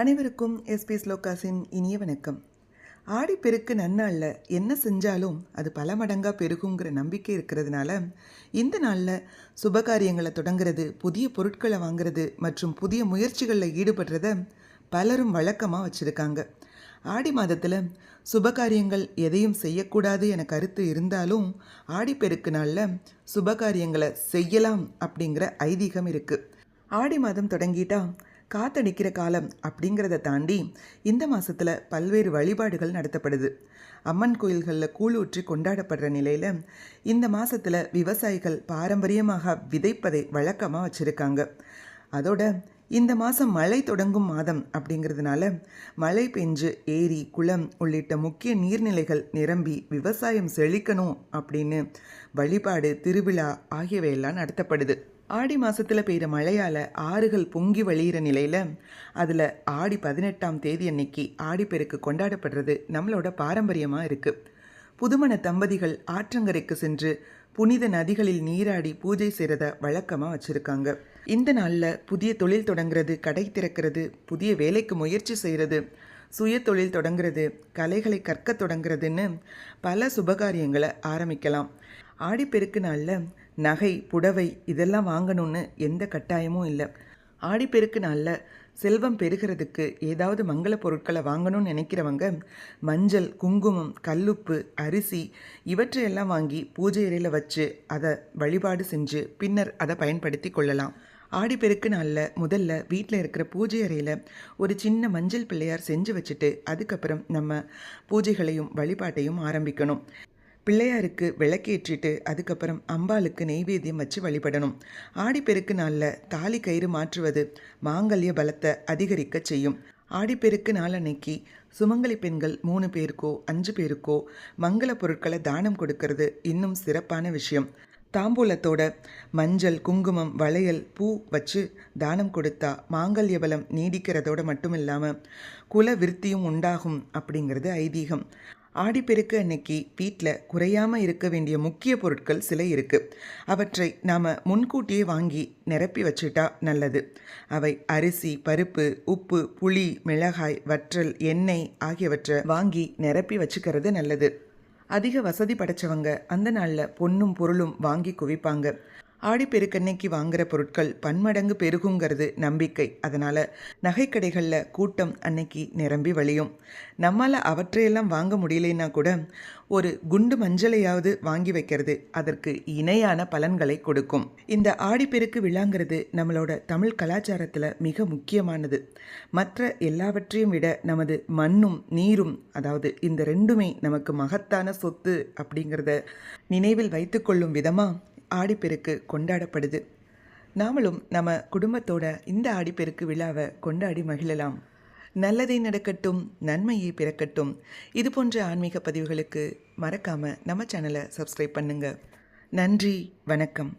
அனைவருக்கும் எஸ்பி ஸ்லோகாஸின் இனிய வணக்கம். ஆடிப்பெருக்கு நன்னாளில் என்ன செஞ்சாலும் அது பல மடங்காக பெருகுங்கிற நம்பிக்கை இருக்கிறதுனால இந்த நாளில் சுபகாரியங்களை தொடங்குறது புதிய பொருட்களை வாங்குறது மற்றும் புதிய முயற்சிகளில் ஈடுபடுறத பலரும் வழக்கமாக வச்சுருக்காங்க. ஆடி மாதத்தில் சுபகாரியங்கள் எதையும் செய்யக்கூடாது என கருத்து இருந்தாலும் ஆடிப்பெருக்கு நாளில் சுபகாரியங்களை செய்யலாம் அப்படிங்கிற ஐதீகம் இருக்குது ஆடி மாதம் தொடங்கிட்டா காத்தடிக்கிற காலம் அப்படிங்கிறத தாண்டி இந்த மாதத்தில் பல்வேறு வழிபாடுகள் நடத்தப்படுது. அம்மன் கோயில்களில் கூழ் ஊற்றி கொண்டாடப்படுற நிலையில் இந்த மாதத்தில் விவசாயிகள் பாரம்பரியமாக விதைப்பதை வழக்கமாக வச்சுருக்காங்க. அதோட இந்த மாதம் மழை தொடங்கும் மாதம் அப்படிங்கிறதுனால மழை பெஞ்சு ஏரி குளம் உள்ளிட்ட முக்கிய நீர்நிலைகள் நிரம்பி விவசாயம் செழிக்கணும் அப்படின்னு வழிபாடு திருவிழா ஆகியவையெல்லாம் நடத்தப்படுது. ஆடி மாதத்தில் பெய்கிற மழையால் ஆறுகள் பொங்கி வழியிற நிலையில் அதில் ஆடி பதினெட்டாம் தேதி அன்னைக்கு ஆடிப்பெருக்கு கொண்டாடப்படுறது நம்மளோட பாரம்பரியமாக இருக்குது புதுமண தம்பதிகள் ஆற்றங்கரைக்கு சென்று புனித நதிகளில் நீராடி பூஜை செய்கிறத வழக்கமாக வச்சுருக்காங்க. இந்த நாளில் புதிய தொழில் தொடங்குறது கடை திறக்கிறது புதிய வேலைக்கு முயற்சி செய்கிறது சுய தொழில் தொடங்குறது கலைகளை கற்க தொடங்குறதுன்னு பல சுபகாரியங்களை ஆரம்பிக்கலாம். ஆடிப்பெருக்கு நாளில் நகை புடவை இதெல்லாம் வாங்கணும்னு எந்த கட்டாயமும் இல்லை. ஆடிப்பெருக்கு நாளில் செல்வம் பெருகிறதுக்கு ஏதாவது மங்கள பொருட்களை வாங்கணும்னு நினைக்கிறவங்க மஞ்சள் குங்குமம் கல்லுப்பு அரிசி இவற்றையெல்லாம் வாங்கி பூஜை அறையில் வச்சு அதை வழிபாடு செஞ்சு பின்னர் அதை பயன்படுத்தி கொள்ளலாம். ஆடிப்பெருக்கு நாளில் முதல்ல வீட்டில் இருக்கிற பூஜை அறையில் ஒரு சின்ன மஞ்சள் பிள்ளையார் செஞ்சு வச்சுட்டு அதுக்கப்புறம் நம்ம பூஜைகளையும் வழிபாட்டையும் ஆரம்பிக்கணும். பிள்ளையாருக்கு விளக்கேற்றிட்டு அதுக்கப்புறம் அம்பாளுக்கு நெய்வேத்தியம் வச்சு வழிபடணும். ஆடிப்பெருக்கு நாளில் தாலி கயிறு மாற்றுவது மாங்கல்ய பலத்தை அதிகரிக்க செய்யும். ஆடிப்பெருக்கு நாளன்னைக்கு சுமங்கலி பெண்கள் மூணு பேருக்கோ அஞ்சு பேருக்கோ மங்கள பொருட்களை தானம் கொடுக்கறது இன்னும் சிறப்பான விஷயம். தாம்பூலத்தோட மஞ்சள் குங்குமம் வளையல் பூ வச்சு தானம் கொடுத்தா மாங்கல்ய பலம் நீடிக்கிறதோட மட்டும் இல்லாமல் குல விருத்தியும் உண்டாகும் அப்படிங்கிறது ஐதீகம். ஆடிப்பெருக்கு அன்னைக்கு வீட்டில் குறையாமல் இருக்க வேண்டிய முக்கிய பொருட்கள் சில இருக்குது அவற்றை நாம் முன்கூட்டியே வாங்கி நிரப்பி வச்சுட்டா நல்லது. அவை அரிசி பருப்பு உப்பு புளி மிளகாய் வற்றல் எண்ணெய் ஆகியவற்றை வாங்கி நிரப்பி வச்சுக்கிறது நல்லது. அதிக வசதி படைச்சவங்க அந்த நாளில் பொண்ணும் பொருளும் வாங்கி குவிப்பாங்க. ஆடிப்பெருக்கன்னைக்கு வாங்குற பொருட்கள் பன்மடங்கு பெருகுங்கிறது நம்பிக்கை. அதனால் நகைக்கடைகளில் கூட்டம் அன்னைக்கு நிரம்பி வழியும். நம்மால் அவற்றையெல்லாம் வாங்க முடியலைன்னா கூட ஒரு குண்டு மஞ்சளையாவது வாங்கி வைக்கிறது அதற்கு இணையான பலன்களை கொடுக்கும். இந்த ஆடிப்பெருக்கு விழாங்கிறது நம்மளோட தமிழ் கலாச்சாரத்தில் மிக முக்கியமானது. மற்ற எல்லாவற்றையும் விட நமது மண்ணும் நீரும் அதாவது இந்த ரெண்டுமே நமக்கு மகத்தான சொத்து அப்படிங்கிறத நினைவில் வைத்துக்கொள்ளும் விதமாக ஆடிப்பெருக்கு கொண்டாடப்படுது. நாமளும் நம்ம குடும்பத்தோட இந்த ஆடிப்பெருக்கு விழாவை கொண்டாடி மகிழலாம். நல்லதே நடக்கட்டும் நன்மையே பிறக்கட்டும். இது போன்ற ஆன்மீக பதிவுகளுக்கு மறக்காமல் நம்ம சேனலை சப்ஸ்கிரைப் பண்ணுங்கள் நன்றி வணக்கம்.